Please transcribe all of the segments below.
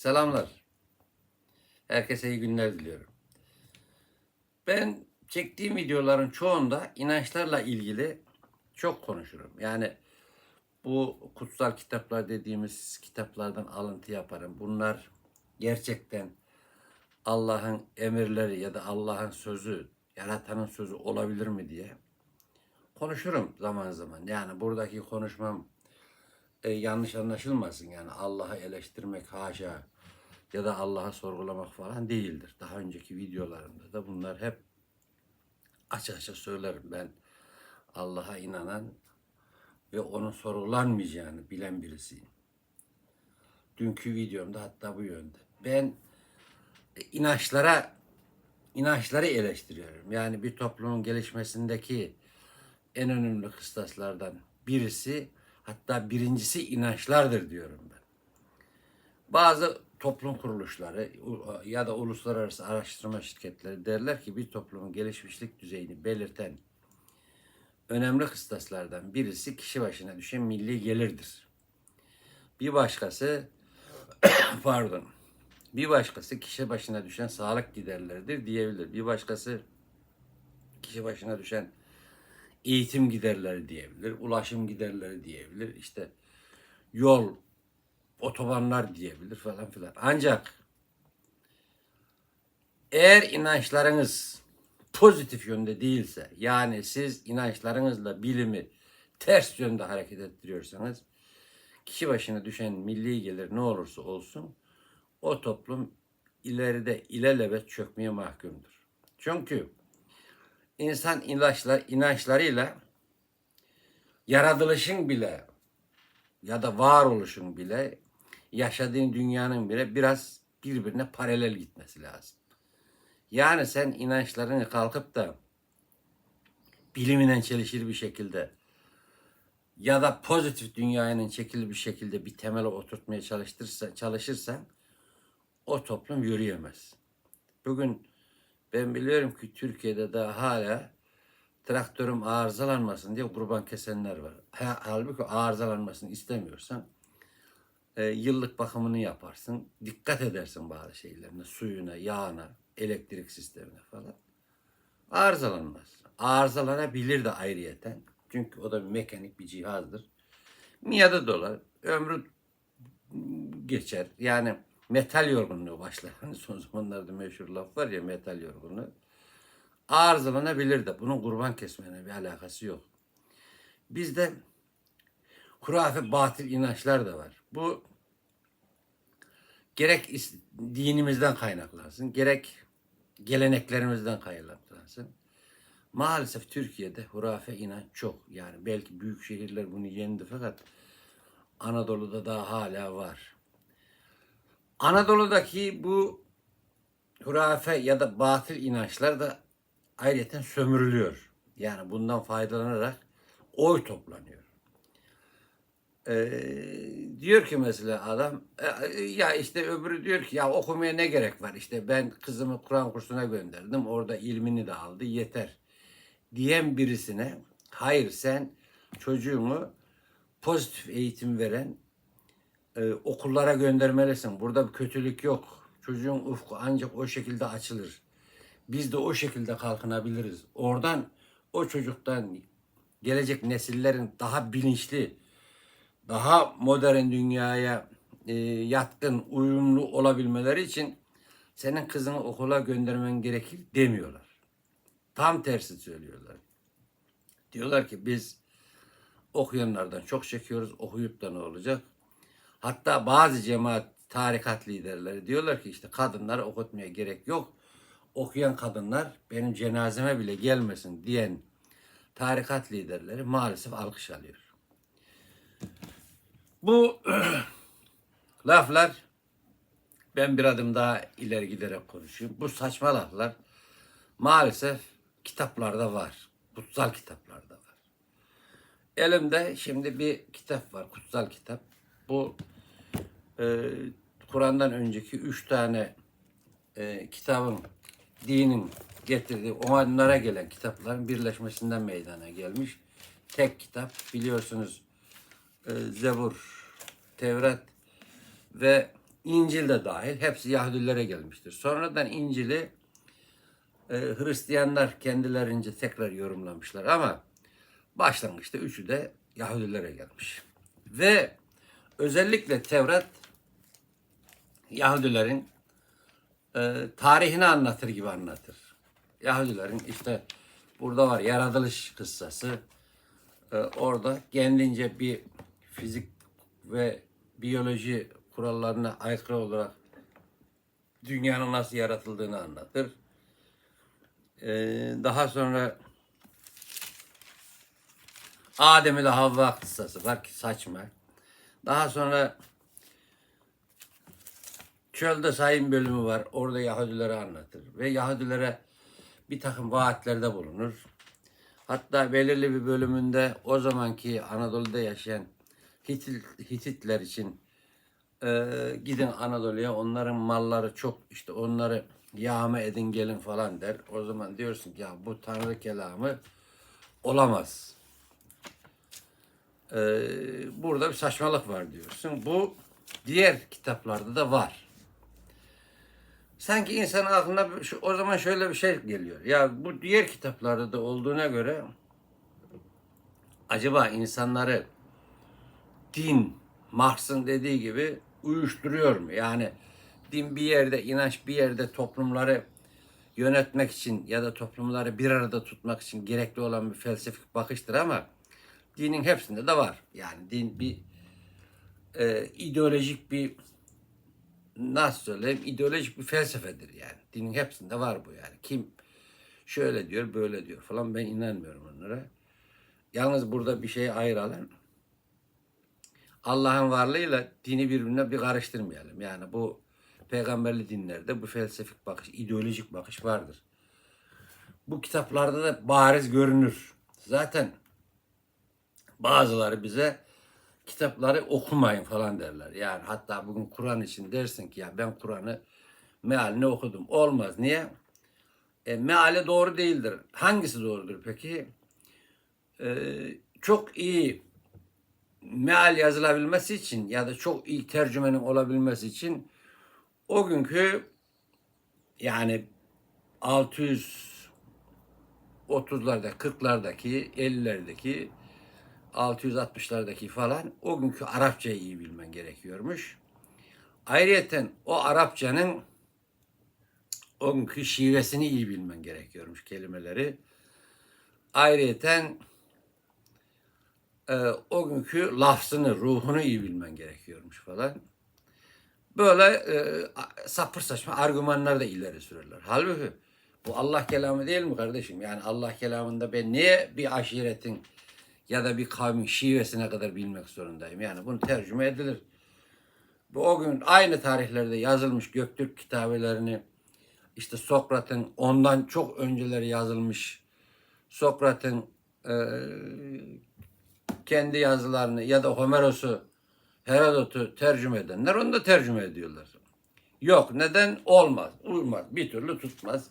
Selamlar. Herkese iyi günler diliyorum. Ben çektiğim videoların çoğunda inançlarla ilgili çok konuşurum. Yani bu kutsal kitaplar dediğimiz kitaplardan alıntı yaparım. Bunlar gerçekten Allah'ın emirleri ya da Allah'ın sözü, yaratanın sözü olabilir mi diye konuşurum zaman zaman. Yani buradaki konuşmam e, yanlış anlaşılmasın yani Allah'ı eleştirmek haşa ya da Allah'ı sorgulamak falan değildir. Daha önceki videolarımda da bunlar hep açık açık söylerim. Ben Allah'a inanan ve onun sorgulanmayacağını bilen birisiyim. Dünkü videomda hatta bu yönde. Ben e, inançlara inançları eleştiriyorum. Yani bir toplumun gelişmesindeki en önemli kıstaslardan birisi hatta birincisi inançlardır diyorum ben. Bazı toplum kuruluşları ya da uluslararası araştırma şirketleri derler ki bir toplumun gelişmişlik düzeyini belirten önemli kıstaslardan birisi kişi başına düşen milli gelirdir. Bir başkası pardon bir başkası kişi başına düşen sağlık giderleridir diyebilir. Bir başkası kişi başına düşen eğitim giderleri diyebilir, ulaşım giderleri diyebilir, işte yol, otobanlar diyebilir falan filan. Ancak eğer inançlarınız pozitif yönde değilse, yani siz inançlarınızla bilimi ters yönde hareket ettiriyorsanız, kişi başına düşen milli gelir ne olursa olsun, o toplum ileride ilelebet çökmeye mahkumdur. Çünkü insan inançlar, inançlarıyla yaratılışın bile ya da varoluşun bile yaşadığın dünyanın bile biraz birbirine paralel gitmesi lazım. Yani sen inançlarını kalkıp da biliminen çelişir bir şekilde ya da pozitif dünyanın çekili bir şekilde bir temele oturtmaya çalıştırsa, çalışırsan o toplum yürüyemez. Bugün ben biliyorum ki Türkiye'de de hala traktörüm arızalanmasın diye kurban kesenler var. Ha- Halbuki arızalanmasını istemiyorsan e, yıllık bakımını yaparsın. Dikkat edersin bazı şeylerine, suyuna, yağına, elektrik sistemine falan. Arızalanmaz. Arızalanabilir de ayrıyeten. Çünkü o da bir mekanik bir cihazdır. Miadı dolar. Ömrü geçer. Yani metal yorgunluğu başlar. Hani son zamanlarda meşhur laf var ya metal yorgunluğu. Arızalanabilir de. Bunun kurban kesmeyle bir alakası yok. Bizde hurafe batıl inançlar da var. Bu gerek dinimizden kaynaklansın, gerek geleneklerimizden kaynaklansın. Maalesef Türkiye'de hurafe inanç çok. Yani belki büyük şehirler bunu yendi fakat Anadolu'da da hala var. Anadolu'daki bu hurafe ya da batıl inançlar da ayrıca sömürülüyor. Yani bundan faydalanarak oy toplanıyor. Ee, diyor ki mesela adam "E, ya işte öbürü diyor ki ya okumaya ne gerek var işte ben kızımı Kur'an kursuna gönderdim orada ilmini de aldı yeter diyen birisine hayır sen çocuğunu pozitif eğitim veren e, okullara göndermelisin. Burada bir kötülük yok. Çocuğun ufku ancak o şekilde açılır. Biz de o şekilde kalkınabiliriz. Oradan o çocuktan gelecek nesillerin daha bilinçli, daha modern dünyaya e, yatkın, uyumlu olabilmeleri için senin kızını okula göndermen gerekir demiyorlar. Tam tersi söylüyorlar. Diyorlar ki biz okuyanlardan çok çekiyoruz. Okuyup da ne olacak? Hatta bazı cemaat tarikat liderleri diyorlar ki işte kadınları okutmaya gerek yok. Okuyan kadınlar benim cenazeme bile gelmesin diyen tarikat liderleri maalesef alkış alıyor. Bu laflar ben bir adım daha ileri giderek konuşayım. Bu saçma laflar maalesef kitaplarda var. Kutsal kitaplarda var. Elimde şimdi bir kitap var. Kutsal kitap. Bu e, Kur'an'dan önceki üç tane e, kitabın, dinin getirdiği, onlara gelen kitapların birleşmesinden meydana gelmiş. Tek kitap biliyorsunuz e, Zebur, Tevrat ve İncil de dahil hepsi Yahudilere gelmiştir. Sonradan İncil'i e, Hristiyanlar kendilerince tekrar yorumlamışlar ama başlangıçta üçü de Yahudilere gelmiş. Ve özellikle Tevrat Yahudilerin e, tarihini anlatır gibi anlatır. Yahudilerin işte burada var yaratılış kıssası. E, orada kendince bir fizik ve biyoloji kurallarına aykırı olarak dünyanın nasıl yaratıldığını anlatır. E, daha sonra Adem ile Havva kıssası var ki saçma. Daha sonra Çölde sayın bölümü var. Orada Yahudilere anlatır. Ve Yahudilere bir takım vaatlerde bulunur. Hatta belirli bir bölümünde o zamanki Anadolu'da yaşayan Hitit, Hititler için e, gidin Anadolu'ya onların malları çok işte onları yağma edin gelin falan der. O zaman diyorsun ki ya bu Tanrı kelamı olamaz. E, burada bir saçmalık var diyorsun. Bu diğer kitaplarda da var. Sanki insanın aklına şu- o zaman şöyle bir şey geliyor. Ya bu diğer kitaplarda da olduğuna göre acaba insanları din Marx'ın dediği gibi uyuşturuyor mu? Yani din bir yerde, inanç bir yerde toplumları yönetmek için ya da toplumları bir arada tutmak için gerekli olan bir felsefik bakıştır ama dinin hepsinde de var. Yani din bir e, ideolojik bir nasıl söyleyeyim ideolojik bir felsefedir yani. Dinin hepsinde var bu yani. Kim şöyle diyor böyle diyor falan ben inanmıyorum onlara. Yalnız burada bir şey ayıralım. Allah'ın varlığıyla dini birbirine bir karıştırmayalım. Yani bu peygamberli dinlerde bu felsefik bakış, ideolojik bakış vardır. Bu kitaplarda da bariz görünür. Zaten bazıları bize kitapları okumayın falan derler. Yani hatta bugün Kur'an için dersin ki ya ben Kur'an'ı mealini okudum. Olmaz. Niye? E, meali doğru değildir. Hangisi doğrudur peki? E, çok iyi meal yazılabilmesi için ya da çok iyi tercümenin olabilmesi için o günkü yani 630'larda, 40'lardaki, 50'lerdeki 660'lardaki falan o günkü Arapçayı iyi bilmen gerekiyormuş. Ayrıyeten o Arapçanın o günkü şivesini iyi bilmen gerekiyormuş kelimeleri. Ayrıyeten e, o günkü lafzını, ruhunu iyi bilmen gerekiyormuş falan. Böyle e, sapır saçma argümanlar da ileri sürerler. Halbuki bu Allah kelamı değil mi kardeşim? Yani Allah kelamında ben niye bir aşiretin ya da bir kavmin şivesine kadar bilmek zorundayım? Yani bunu tercüme edilir. Bu o gün aynı tarihlerde yazılmış Göktürk kitabelerini işte Sokrat'ın ondan çok önceleri yazılmış Sokrat'ın e, kendi yazılarını ya da Homeros'u Herodot'u tercüme edenler onu da tercüme ediyorlar. Yok neden? Olmaz. Uymaz. Bir türlü tutmaz.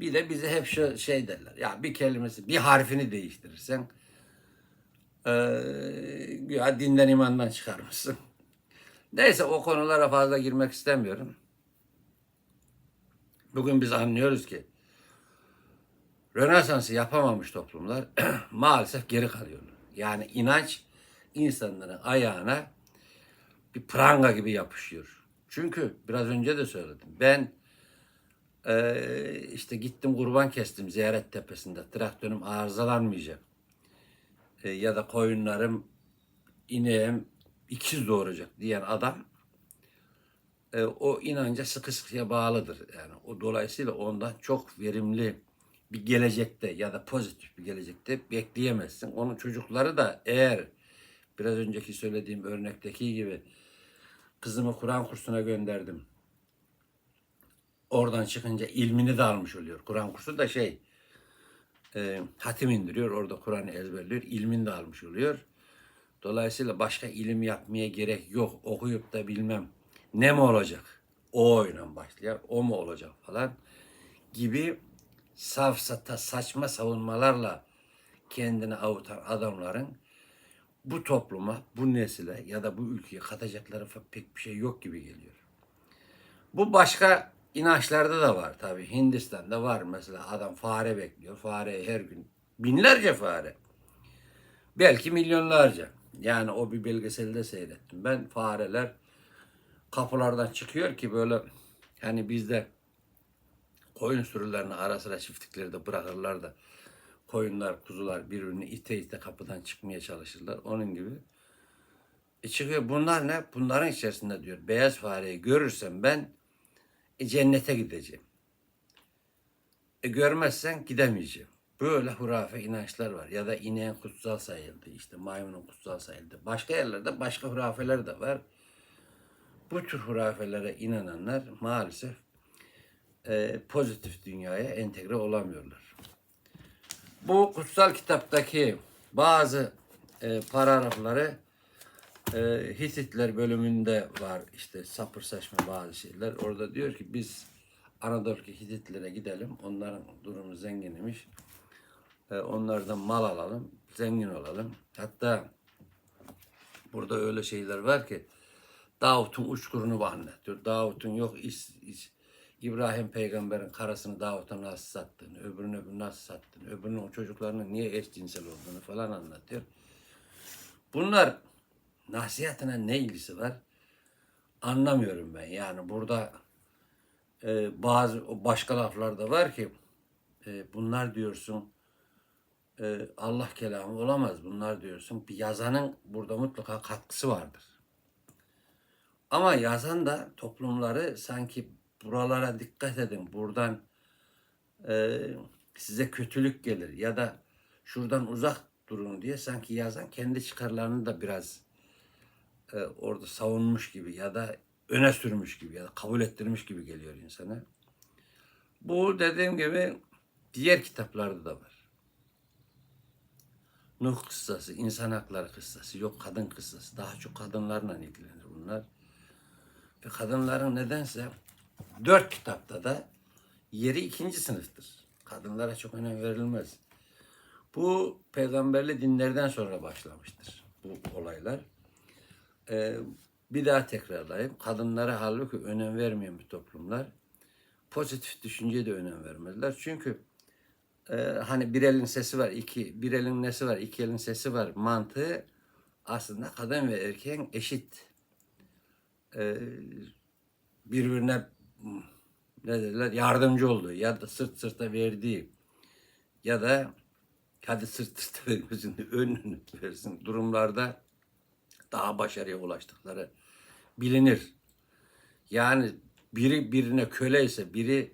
Bir de bize hep şu şey derler. Ya bir kelimesi, bir harfini değiştirirsen güya dinden imandan çıkarmışsın. Neyse o konulara fazla girmek istemiyorum. Bugün biz anlıyoruz ki Rönesans'ı yapamamış toplumlar maalesef geri kalıyorlar. Yani inanç insanların ayağına bir pranga gibi yapışıyor. Çünkü biraz önce de söyledim. Ben eee, işte gittim kurban kestim ziyaret tepesinde. Traktörüm arızalanmayacak. E, ya da koyunlarım ineğim ikiz doğuracak diyen adam e, o inanca sıkı sıkıya bağlıdır. Yani o dolayısıyla ondan çok verimli bir gelecekte ya da pozitif bir gelecekte bekleyemezsin. Onun çocukları da eğer biraz önceki söylediğim örnekteki gibi kızımı Kur'an kursuna gönderdim. Oradan çıkınca ilmini de almış oluyor. Kur'an kursu da şey e, hatim indiriyor. Orada Kur'an'ı ezberliyor. ilmini de almış oluyor. Dolayısıyla başka ilim yapmaya gerek yok. Okuyup da bilmem ne mi olacak? O oyuna başlıyor. O mu olacak falan gibi safsata saçma savunmalarla kendini avutan adamların bu topluma, bu nesile ya da bu ülkeye katacakları pek bir şey yok gibi geliyor. Bu başka inançlarda da var tabii. Hindistan'da var mesela adam fare bekliyor. Fare her gün binlerce fare. Belki milyonlarca. Yani o bir belgeselde seyrettim. Ben fareler kapılardan çıkıyor ki böyle hani bizde koyun sürülerini ara sıra çiftliklerde bırakırlar da koyunlar, kuzular birbirini ite ite kapıdan çıkmaya çalışırlar. Onun gibi. E çıkıyor. Bunlar ne? Bunların içerisinde diyor. Beyaz fareyi görürsem ben cennete gideceğim. E, görmezsen gidemeyeceğim. Böyle hurafe inançlar var. Ya da ineğin kutsal sayıldı. işte maymunun kutsal sayıldı. Başka yerlerde başka hurafeler de var. Bu tür hurafelere inananlar maalesef e, pozitif dünyaya entegre olamıyorlar. Bu kutsal kitaptaki bazı e, paragrafları e, Hititler bölümünde var işte sapır saçma bazı şeyler. Orada diyor ki biz Anadolu'daki Hititlere gidelim. Onların durumu zenginmiş. E, onlardan mal alalım. Zengin olalım. Hatta burada öyle şeyler var ki Davut'un uçkurunu anlatıyor. Davut'un yok is, is- İbrahim peygamberin karısını Davut'a nasıl sattığını, öbürünü öbürünü nasıl sattığını, öbürünün çocuklarının niye eşcinsel olduğunu falan anlatıyor. Bunlar nasihatine ne ilgisi var? Anlamıyorum ben. Yani burada e, bazı başka laflar da var ki e, bunlar diyorsun e, Allah kelamı olamaz. Bunlar diyorsun bir yazanın burada mutlaka katkısı vardır. Ama yazan da toplumları sanki buralara dikkat edin. Buradan e, size kötülük gelir ya da şuradan uzak durun diye sanki yazan kendi çıkarlarını da biraz e, orada savunmuş gibi ya da öne sürmüş gibi ya da kabul ettirmiş gibi geliyor insana. Bu dediğim gibi diğer kitaplarda da var. Nuh kıssası, insan hakları kıssası, yok kadın kıssası. Daha çok kadınlarla ilgilenir bunlar. Ve kadınların nedense dört kitapta da yeri ikinci sınıftır. Kadınlara çok önem verilmez. Bu peygamberli dinlerden sonra başlamıştır bu olaylar. Ee, bir daha tekrarlayayım. Kadınlara halbuki önem vermeyen bir toplumlar pozitif düşünceye de önem vermezler. Çünkü e, hani bir elin sesi var, iki bir elin nesi var, iki elin sesi var mantığı aslında kadın ve erkeğin eşit e, birbirine ne derler yardımcı olduğu ya da sırt sırta verdiği ya da hadi sırt sırta vermesin önünü versin durumlarda daha başarıya ulaştıkları bilinir. Yani biri birine köle ise, biri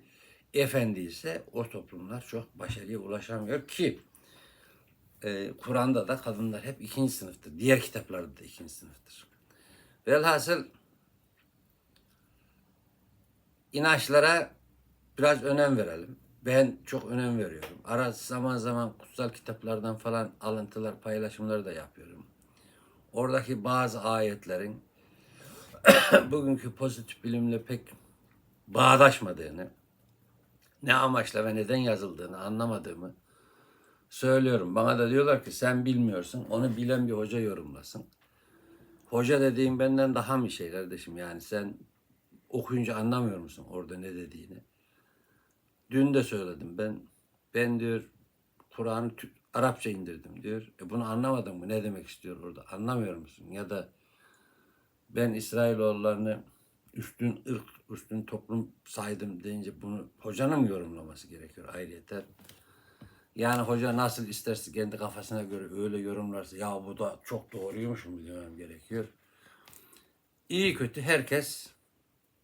efendi ise o toplumlar çok başarıya ulaşamıyor ki e, Kur'an'da da kadınlar hep ikinci sınıftır. Diğer kitaplarda da ikinci sınıftır. Velhasıl inançlara biraz önem verelim. Ben çok önem veriyorum. Ara zaman zaman kutsal kitaplardan falan alıntılar, paylaşımları da yapıyorum. Oradaki bazı ayetlerin bugünkü pozitif bilimle pek bağdaşmadığını, ne amaçla ve neden yazıldığını anlamadığımı söylüyorum. Bana da diyorlar ki sen bilmiyorsun, onu bilen bir hoca yorumlasın. Hoca dediğim benden daha mı şey kardeşim yani sen okuyunca anlamıyor musun orada ne dediğini? Dün de söyledim ben. Ben diyor Kur'an'ı Arapça indirdim diyor. E bunu anlamadın mı? Ne demek istiyor orada? Anlamıyor musun? Ya da ben İsrailoğullarını üstün ırk, üstün toplum saydım deyince bunu hocanın yorumlaması gerekiyor ayrıyeten? Yani hoca nasıl isterse kendi kafasına göre öyle yorumlarsa ya bu da çok doğruymuş mu demem gerekiyor. İyi kötü herkes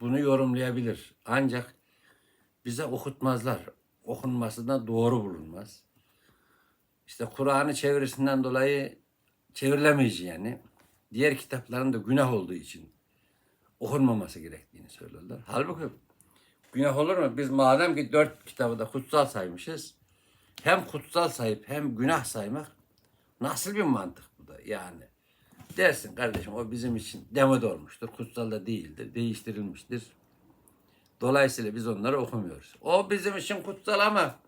bunu yorumlayabilir. Ancak bize okutmazlar. Okunması da doğru bulunmaz. İşte Kur'an'ı çevirisinden dolayı çevrilemeyeceğini, diğer kitapların da günah olduğu için okunmaması gerektiğini söylüyorlar. Halbuki günah olur mu? Biz madem ki dört kitabı da kutsal saymışız, hem kutsal sayıp hem günah saymak nasıl bir mantık bu da yani. Dersin kardeşim o bizim için demode olmuştur. Kutsal da değildir. Değiştirilmiştir. Dolayısıyla biz onları okumuyoruz. O bizim için kutsal ama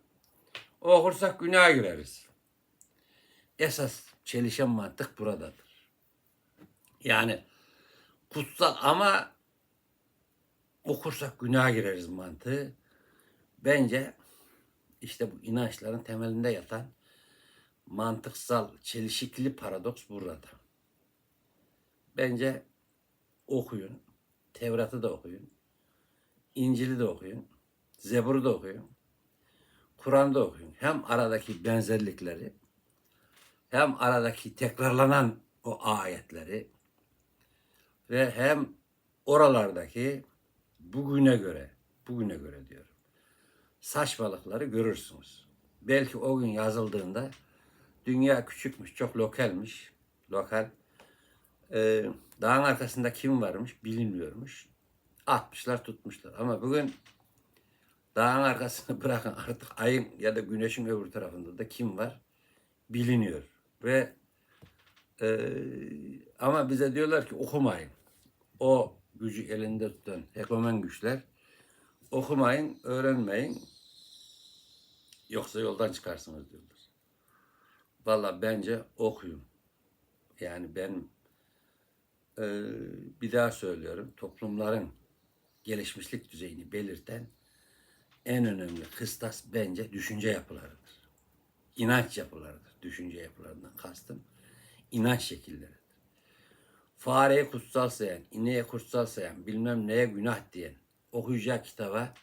okursak günaha gireriz. Esas çelişen mantık buradadır. Yani kutsal ama okursak günaha gireriz mantığı. Bence işte bu inançların temelinde yatan mantıksal çelişikli paradoks burada. Bence okuyun. Tevrat'ı da okuyun. İncil'i de okuyun. Zebur'u da okuyun. Kur'an'da okuyun. Hem aradaki benzerlikleri hem aradaki tekrarlanan o ayetleri ve hem oralardaki bugüne göre, bugüne göre diyorum, saçmalıkları görürsünüz. Belki o gün yazıldığında dünya küçükmüş, çok lokalmiş, lokal. Ee, dağın arkasında kim varmış bilinmiyormuş. Atmışlar tutmuşlar. Ama bugün dağın arkasını bırakın artık ayın ya da güneşin öbür tarafında da kim var biliniyor. Ve e, ama bize diyorlar ki okumayın. O gücü elinde tutan hegemen güçler okumayın, öğrenmeyin. Yoksa yoldan çıkarsınız diyorlar. Valla bence okuyun. Yani ben e, bir daha söylüyorum. Toplumların gelişmişlik düzeyini belirten en önemli kıstas bence düşünce yapılarıdır. İnanç yapılarıdır. Düşünce yapılarından kastım inanç şekilleridir. Fareye kutsal sayan, ineğe kutsal sayan, bilmem neye günah diyen, okuyacağı kitaba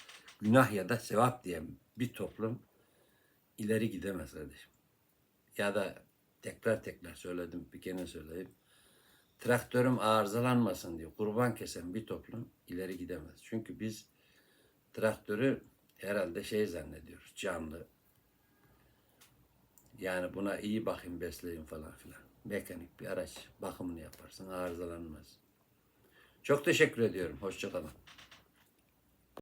günah ya da sevap diyen bir toplum ileri gidemez kardeşim. Ya da tekrar tekrar söyledim, bir kere söyleyeyim. Traktörüm arızalanmasın diye kurban kesen bir toplum ileri gidemez. Çünkü biz traktörü herhalde şey zannediyoruz, canlı. Yani buna iyi bakın, besleyin falan filan. Mekanik bir araç bakımını yaparsın, arızalanmaz. Çok teşekkür ediyorum. Hoşçakalın.